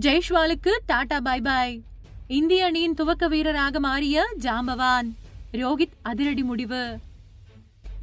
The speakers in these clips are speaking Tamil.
ஜெய்ஷ்வாலுக்கு டாடா பை பாய் இந்திய அணியின் துவக்க வீரராக மாறிய ஜாம்பவான் ரோஹித் அதிரடி முடிவு.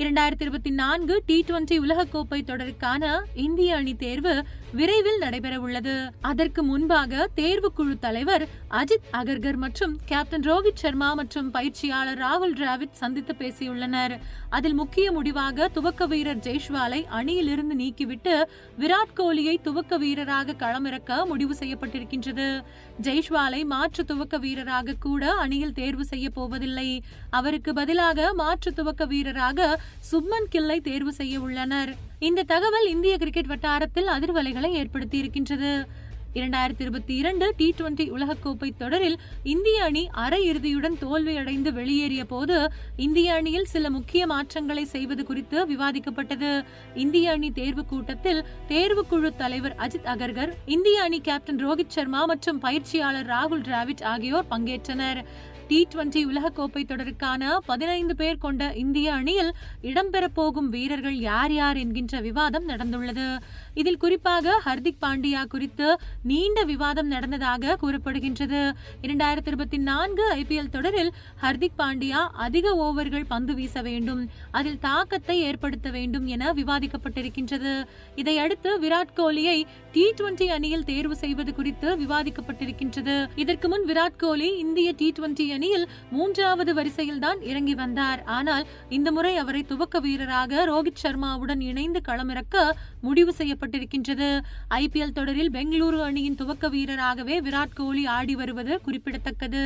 இரண்டாயிரத்தி இருபத்தி நான்கு டி டுவெண்டி உலகக்கோப்பை தொடருக்கான இந்திய அணி தேர்வு விரைவில் நடைபெற உள்ளது அதற்கு முன்பாக தேர்வுக்குழு தலைவர் அஜித் அகர்கர் மற்றும் கேப்டன் ரோஹித் சர்மா மற்றும் பயிற்சியாளர் ராகுல் டிராவிட் சந்தித்து பேசியுள்ளனர். அதில் முக்கிய முடிவாக துவக்க வீரர் ஜெய்ஷ்வாலை அணியிலிருந்து நீக்கிவிட்டு விராட் கோலியை துவக்க வீரராக களமிறக்க முடிவு செய்யப்பட்டிருக்கின்றது. ஜெய்ஷ்வாலை மாற்று துவக்க வீரராக கூட அணியில் தேர்வு செய்ய போவதில்லை. அவருக்கு பதிலாக மாற்று துவக்க வீரராக சுப்மன் கில்லை தேர்வு செய்ய உள்ளனர். இந்த தகவல் இந்திய கிரிக்கெட் வட்டாரத்தில் அதிர்வலைகளை ஏற்படுத்தி இருக்கின்றது இரண்டாயிரத்தி இருபத்தி இரண்டு டி டுவெண்டி உலகக்கோப்பை தொடரில் இந்திய அணி அரையிறுதியுடன் தோல்வியடைந்து வெளியேறிய போது இந்திய அணியில் சில முக்கிய மாற்றங்களை செய்வது குறித்து விவாதிக்கப்பட்டது. இந்திய அணி தேர்வு கூட்டத்தில் தேர்வுக்குழு தலைவர் அஜித் அகர்கர் இந்திய அணி கேப்டன் ரோஹித் சர்மா மற்றும் பயிற்சியாளர் ராகுல் டிராவிட் ஆகியோர் பங்கேற்றனர். டி டுவெண்டி உலகக்கோப்பை தொடருக்கான பதினைந்து பேர் கொண்ட இந்திய அணியில் இடம்பெறப் போகும் வீரர்கள் யார் யார் என்கின்ற விவாதம் நடந்துள்ளது. இதில் குறிப்பாக ஹர்திக் பாண்டியா குறித்து நீண்ட விவாதம் நடந்ததாக கூறப்படுகின்றது. இரண்டாயிரத்தி இருபத்தி நான்கு ஐபிஎல் தொடரில் ஹர்திக் பாண்டியா அதிக ஓவர்கள் பந்து வீச வேண்டும் அதில் தாக்கத்தை ஏற்படுத்த வேண்டும் என விவாதிக்கப்பட்டிருக்கின்றது. இதையடுத்து விராட் கோலியை டி டுவெண்டி அணியில் தேர்வு செய்வது குறித்து விவாதிக்கப்பட்டிருக்கின்றது. இதற்கு முன் விராட் கோலி இந்திய டி டுவெண்டி அணியில் மூன்றாவது வரிசையில் தான் இறங்கி வந்தார். ஆனால் இந்த முறை அவரை துவக்க வீரராக ரோஹித் சர்மாவுடன் இணைந்து களமிறக்க முடிவு செய்யப்பட்டிருக்கின்றது. ஐபிஎல் தொடரில் பெங்களூரு அணியின் துவக்க வீரராகவே விராட் கோலி ஆடி வருவது குறிப்பிடத்தக்கது.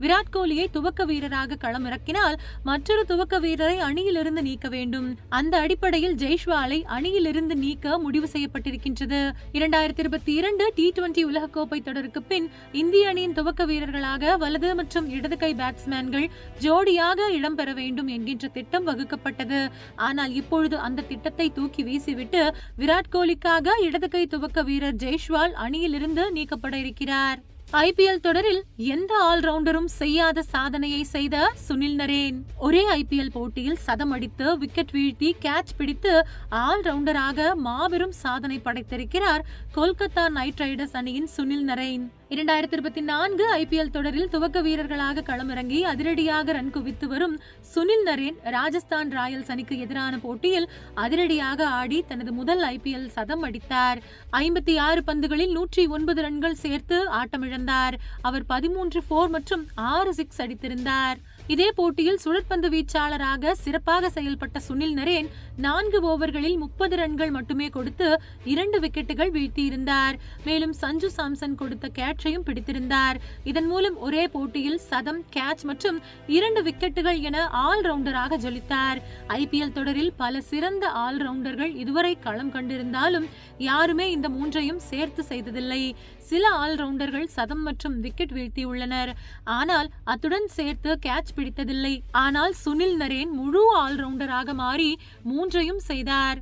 விராட் கோலியை துவக்க வீரராக களமிறக்கினால் மற்றொரு துவக்க வீரரை அணியிலிருந்து நீக்க வேண்டும். அந்த அடிப்படையில் ஜெய்ஷ்வாலை அணியிலிருந்து நீக்க முடிவு செய்யப்பட்டிருக்கின்றது. இரண்டாயிரத்தி இருபத்தி இரண்டு டி டுவெண்டி உலகக்கோப்பை தொடருக்கு பின் இந்திய அணியின் துவக்க வீரர்களாக வலது மற்றும் இடது கை பேட்ஸ்மேன்கள் ஜோடியாக இடம்பெற வேண்டும் என்கின்ற திட்டம் வகுக்கப்பட்டது. ஆனால் இப்பொழுது அந்த திட்டத்தை தூக்கி வீசிவிட்டு விராட் கோலிக்காக இடது கை துவக்க வீரர் ஜெய்ஷ்வால் அணியிலிருந்து நீக்கப்பட இருக்கிறார். ஐபிஎல் தொடரில் எந்த ஆல்ரவுண்டரும் செய்யாத சாதனையை செய்த சுனில் நரேன்? ஒரே ஐபிஎல் போட்டியில் சதம் அடித்து விக்கெட் வீழ்த்தி கேட்ச் பிடித்து ஆல்ரவுண்டராக மாபெரும் சாதனை படைத்திருக்கிறார் கொல்கத்தா நைட் ரைடர்ஸ் அணியின் சுனில் நரேன். இரண்டாயிரத்தி இருபத்தி நான்கு ஐபிஎல் தொடரில் துவக்க வீரர்களாக களமிறங்கி அதிரடியாக ரன் குவித்து வரும் சுனில் நரேன் ராஜஸ்தான் ராயல்ஸ் அணிக்கு எதிரான போட்டியில் அதிரடியாக ஆடி தனது முதல் ஐபிஎல் சதம் அடித்தார். ஐம்பத்தி ஆறு பந்துகளில் நூற்றி ஒன்பது ரன்கள் சேர்த்து ஆட்டமிழந்தார். அவர் பதிமூன்று போர் மற்றும் ஆறு சிக்ஸ் அடித்திருந்தார். இதே போட்டியில் சுழற்பந்து வீச்சாளராக சிறப்பாக செயல்பட்ட சுனில் நரேன் நான்கு ஓவர்களில் முப்பது ரன்கள் மட்டுமே கொடுத்து இரண்டு விக்கெட்டுகள் வீழ்த்தியிருந்தார். மேலும் சஞ்சு சாம்சன் கொடுத்த கேட்சையும் பிடித்திருந்தார். இதன் மூலம் ஒரே போட்டியில் சதம் கேட்ச் மற்றும் இரண்டு விக்கெட்டுகள் என ஆல்ரவுண்டராக ஜொலித்தார் ஐபிஎல் தொடரில் பல சிறந்த ஆல்ரவுண்டர்கள் இதுவரை களம் கண்டிருந்தாலும் யாருமே இந்த மூன்றையும் சேர்த்து செய்ததில்லை. சில ஆல்ரவுண்டர்கள் சதம் மற்றும் விக்கெட் வீழ்த்தியுள்ளனர். ஆனால் அத்துடன் சேர்த்து கேட்ச் கேட்ச் பிடித்ததில்லை. ஆனால் சுனில் நரேன் முழு ஆல்ரவுண்டராக மாறி மூன்றையும் செய்தார்.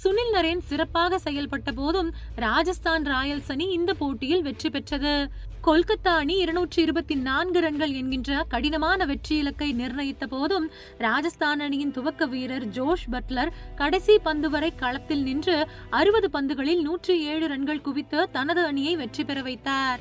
சுனில் நரேன் சிறப்பாக செயல்பட்ட போதும் ராஜஸ்தான் ராயல்ஸ் அணி இந்த போட்டியில் வெற்றி பெற்றது. கொல்கத்தா அணி இருநூற்றி இருபத்தி நான்கு ரன்கள் என்கின்ற கடினமான வெற்றி இலக்கை நிர்ணயித்த போதும் ராஜஸ்தான் அணியின் துவக்க வீரர் ஜோஷ் பட்லர் கடைசி பந்து வரை களத்தில் நின்று அறுபது பந்துகளில் நூற்றி ஏழு ரன்கள் குவித்து தனது அணியை வெற்றி பெற வைத்தார்.